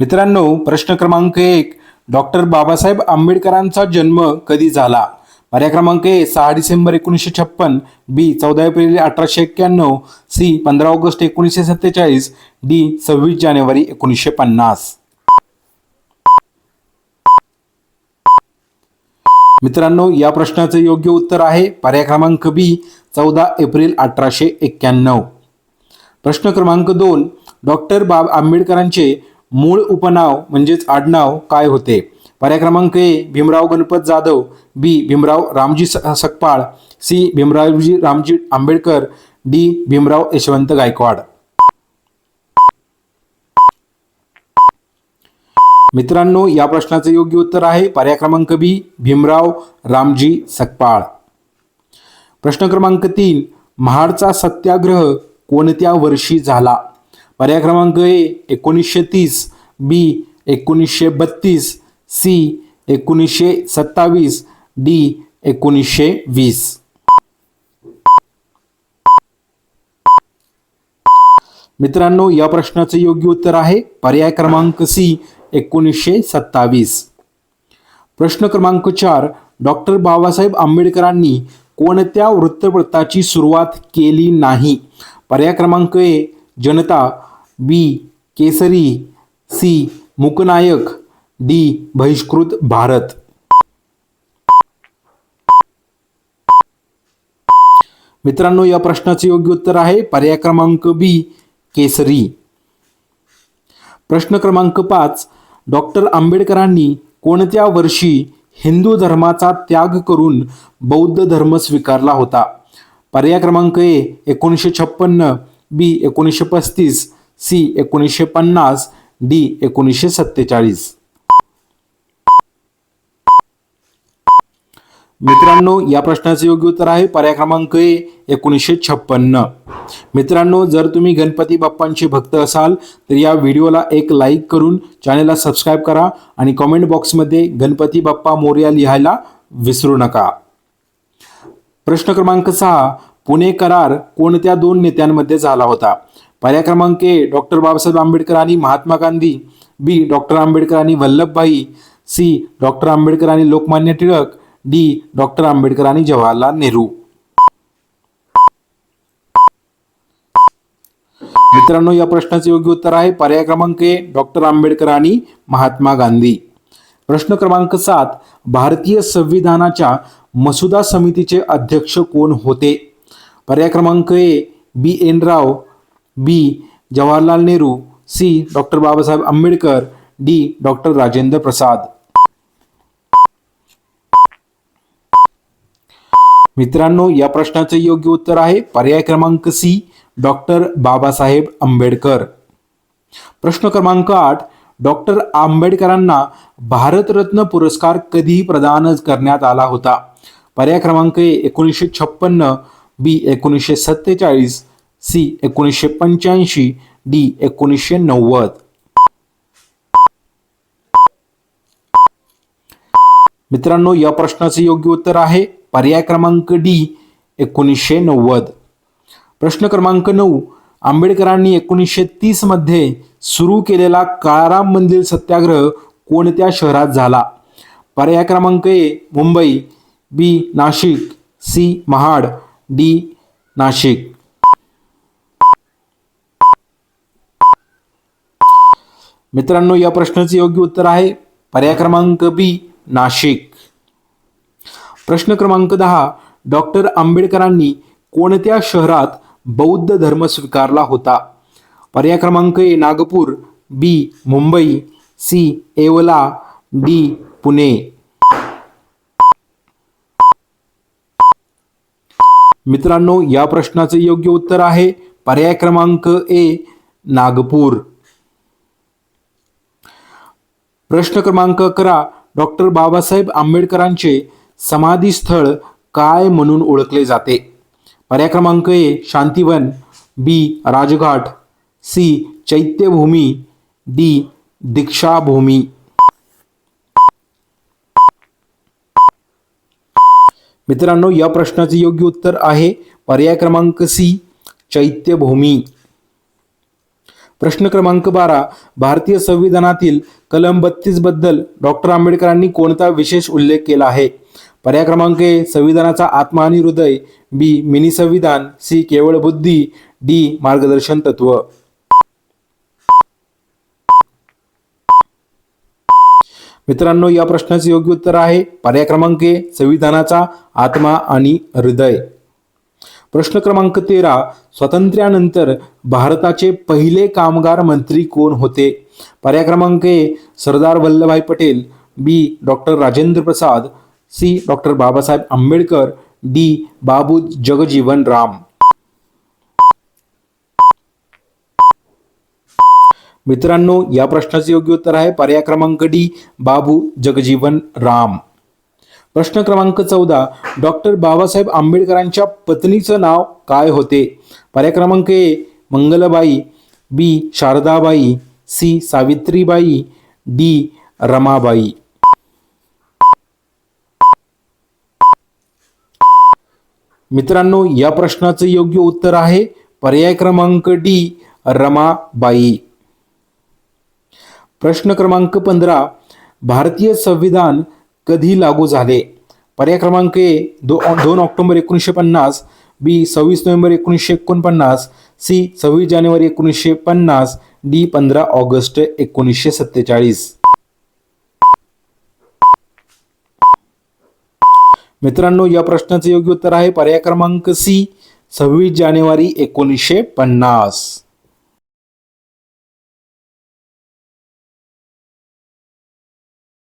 मित्रांनो प्रश्न क्रमांक एक डॉक्टर बाबासाहेब आंबेडकरांचा जन्म कधी झाला? पर्याय क्रमांक ए सहा डिसेंबर एकोणीसशे छप्पन बी चौदा एप्रिल अठराशे एक्क्याण्णव सी पंधरा ऑगस्ट एकोणीसशे सत्तेचाळीस डी सव्वीस जानेवारी एकोणीसशे पन्नास. मित्रांनो या प्रश्नाचं योग्य उत्तर आहे. पर्याय क्रमांक बी चौदा एप्रिल अठराशे एक्क्याण्णव. प्रश्न क्रमांक दोन डॉक्टर बाब आंबेडकरांचे मूळ उपनाव म्हणजेच आडनाव काय होते? पर्याय क्रमांक ए भीमराव गणपत जाधव बी भीमराव रामजी स- सकपाळ सी भीमरावजी रामजी आंबेडकर डी भीमराव यशवंत गायकवाड. मित्रांनो या प्रश्नाचं योग्य उत्तर आहे. पर्याय क्रमांक बी भीमराव रामजी सकपाळ. प्रश्न क्रमांक तीन महाडचा सत्याग्रह कोणत्या वर्षी झाला? पर्याय क्रमांक ए एकोणीसशे तीस बी एकोणीसशे बत्तीस सी एकोणीसशे सत्तावीस डी एकोणीसशे वीस मित्रांनो या प्रश्नाचं योग्य उत्तर आहे पर्याय क्रमांक सी एकोणीसशे सत्तावीस प्रश्न क्रमांक चार डॉक्टर बाबासाहेब आंबेडकरांनी कोणत्या वृत्तपत्राची सुरुवात केली नाही? पर्याय क्रमांक ए जनता बी. केसरी सी. मुकनायक डी. बहिष्कृत भारत. मित्रांनो या प्रश्नाचे योग्य उत्तर आहे पर्याय क्रमांक बी केसरी. प्रश्न क्रमांक पाच डॉक्टर आंबेडकरांनी कोणत्या वर्षी हिंदू धर्माचा त्याग करून बौद्ध धर्म स्वीकारला होता? पर्याय क्रमांक ए एकोणीसशे छप्पन्न बी एकोणीसशे पस्तीस सी एकोणीसशे पन्नास डी एकोणीसशे सत्तेचाळीस. मित्रांनो या प्रश्नाचे योग्य उत्तर आहे पर्याय क्रमांक ए एकोणीसशे छप्पन्न. मित्रांनो जर तुम्ही गणपती बाप्पांचे भक्त असाल तर या व्हिडिओला एक लाईक करून चॅनेलला सबस्क्राईब करा आणि कॉमेंट बॉक्समध्ये गणपती बाप्पा मोर्या लिहायला विसरू नका. प्रश्न क्रमांक सहा पुणे करार कोणत्या दोन नेत्यांमध्ये झाला होता? पर्याय क्रमांक ए डॉक्टर बाबासाहेब आंबेडकर आणि महात्मा गांधी बी डॉक्टर आंबेडकर आणि वल्लभभाई सी डॉक्टर आंबेडकर आणि लोकमान्य टिळक डी डॉक्टर आंबेडकर आणि जवाहरलाल नेहरू. मित्रांनो या प्रश्नाचे योग्य उत्तर आहे पर्याय क्रमांक ए डॉक्टर आंबेडकर आणि महात्मा गांधी. प्रश्न क्रमांक सात भारतीय संविधानाच्या मसुदा समितीचे अध्यक्ष कोण होते? पर्याय क्रमांक A B N Rao B. Jawaharlal Nehru C. Doctor Babasaheb Ambedkar D. Doctor Rajendra Prasad. मित्रांनो या प्रश्नाचे योग्य उत्तर आहे पर्याय क्रमांक सी डॉक्टर बाबासाहेब आंबेडकर. प्रश्न क्रमांक आठ डॉक्टर आंबेडकरांना भारतरत्न पुरस्कार कधी प्रदान करण्यात आला होता? पर्याय क्रमांक ए एकोणीसशे छप्पन्न बी एकोणीसशे सत्तेचाळीस सी एकोणीसशे पंच्याऐंशी डी एकोणीसशे नव्वद. मित्रांनो या प्रश्नाचे योग्य उत्तर आहे पर्याय क्रमांक डी एकोणीसशे नव्वद. प्रश्न क्रमांक नऊ आंबेडकरांनी एकोणीसशे तीसमध्ये सुरू केलेला काळाराम मंदिर सत्याग्रह कोणत्या शहरात झाला? पर्याय क्रमांक A Mumbai B Nashik C Mahad D Nashik. मित्रांनो या प्रश्नाचे योग्य उत्तर आहे पर्याय क्रमांक बी नाशिक. प्रश्न क्रमांक दहा डॉक्टर आंबेडकरांनी कोणत्या शहरात बौद्ध धर्म स्वीकारला होता? पर्याय क्रमांक A Nagpur B Mumbai C Yeola D Pune. मित्रांनो या प्रश्नाचे योग्य उत्तर आहे पर्याय क्रमांक ए नागपूर. प्रश्न क्रमांक अकरा डॉक्टर बाबासाहेब आंबेडकरांचे समाधीस्थळ काय म्हणून ओळखले जाते? पर्याय क्रमांक A Shantivan B Rajghat C Chaityabhoomi D Deekshabhoomi. मित्रांनो या प्रश्नाचे योग्य उत्तर आहे पर्याय क्रमांक सी चैत्यभूमी. प्रश्न क्रमांक बारा भारतीय संविधानातील कलम बत्तीसबद्दल डॉक्टर आंबेडकरांनी कोणता विशेष उल्लेख केला आहे? पर्याय क्रमांक ए संविधानाचा आत्मा आणि हृदय. बी मिनी संविधान. सी केवळ बुद्धी. डी मार्गदर्शन तत्व. मित्रांनो या प्रश्नाचे योग्य उत्तर आहे पर्याय क्रमांक ए संविधानाचा आत्मा आणि हृदय. प्रश्न क्रमांक तेरा स्वातंत्र्यानंतर भारताचे पहिले कामगार मंत्री कोण होते? पर्याय क्रमांक A Sardar Vallabhbhai Patel B doctor Rajendra Prasad C doctor Babasaheb Ambedkar D Babu Jagjivan Ram. मित्रांनो या प्रश्नाचे योग्य उत्तर आहे पर्याय क्रमांक डी बाबू जगजीवन राम. प्रश्न क्रमांक चौदा डॉक्टर बाबासाहेब आंबेडकरांच्या पत्नीचं नाव काय होते? पर्याय क्रमांक A Mangalbai B Sharadabai C Savitribai D Ramabai. मित्रांनो या प्रश्नाचं योग्य उत्तर आहे पर्याय क्रमांक डी रमाबाई. प्रश्न क्रमांक पंधरा भारतीय संविधान कधी लागू झाले? पर्याय क्रमांक ए दो दोन ऑक्टोबर एकोणीसशे पन्नास बी सव्वीस नोव्हेंबर एकोणीसशे एकोणपन्नास सी सव्वीस जानेवारी एकोणीसशे पन्नास डी पंधरा ऑगस्ट एकोणीसशे सत्तेचाळीस. मित्रांनो या प्रश्नाचे योग्य उत्तर आहे पर्याय क्रमांक सी सव्वीस जानेवारी एकोणीसशे पन्नास.